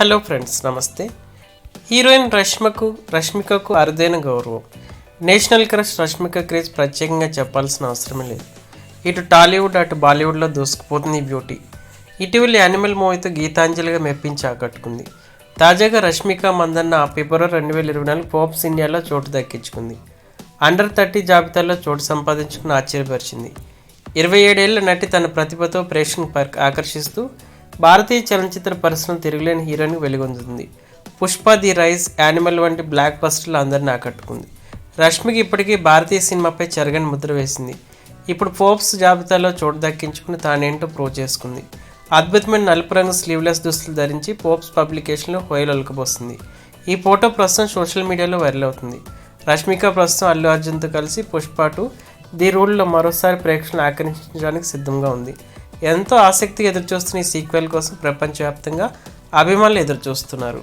Hello friends నమస్తే. Heroine రష్మకు రష్మికకు అరుదైన గౌరవం. నేషనల్ క్రష్ రష్మిక క్రేజ్ ప్రత్యేకంగా చెప్పాల్సిన అవసరమే లేదు. ఇటు టాలీవుడ్ అటు బాలీవుడ్లో దూసుకుపోతుంది ఈ బ్యూటీ. ఇటీవల యానిమల్ మూవీతో గీతాంజలిగా మెప్పించి ఆకట్టుకుంది. తాజాగా రష్మిక మందన్న ఫిబ్రవరి రెండు వేల ఇరవై నాలుగు పోప్స్ ఇండియాలో చోటు దక్కించుకుంది. అండర్ థర్టీ జాబితాలో చోటు సంపాదించుకుని ఆశ్చర్యపరిచింది. ఇరవై ఏడేళ్ళ నటి తన ప్రతిభతో ప్రేక్షణ పర్- ఆకర్షిస్తూ భారతీయ చలనచిత్ర పరిశ్రమ తిరుగులేని హీరోయిన్ వెలుగొందుతుంది. పుష్ప ది రైస్ యానిమల్ వంటి బ్లాక్ బస్టర్లు అందరిని ఆకట్టుకుంది. రష్మికి ఇప్పటికీ భారతీయ సినిమాపై చెరగని ముద్ర వేసింది. ఇప్పుడు ఫోర్బ్స్ జాబితాలో చోటు దక్కించుకుని తానేంటో ప్రూవ్ చేసుకుంది. అద్భుతమైన నలుపు రంగు స్లీవ్లెస్ దుస్తులు ధరించి పోప్స్ పబ్లికేషన్లో హోయలు ఈ ఫోటో ప్రస్తుతం సోషల్ మీడియాలో వైరల్ అవుతుంది. రష్మిక ప్రస్తుతం అల్లు అర్జున్తో కలిసి పుష్ప టూ ది రూల్లో మరోసారి ప్రేక్షకులను ఆకర్షించడానికి సిద్ధంగా ఉంది. ఎంతో ఆసక్తిగా ఎదురుచూస్తున్న ఈ సీక్వెల్ కోసం ప్రపంచవ్యాప్తంగా అభిమానులు ఎదురుచూస్తున్నారు.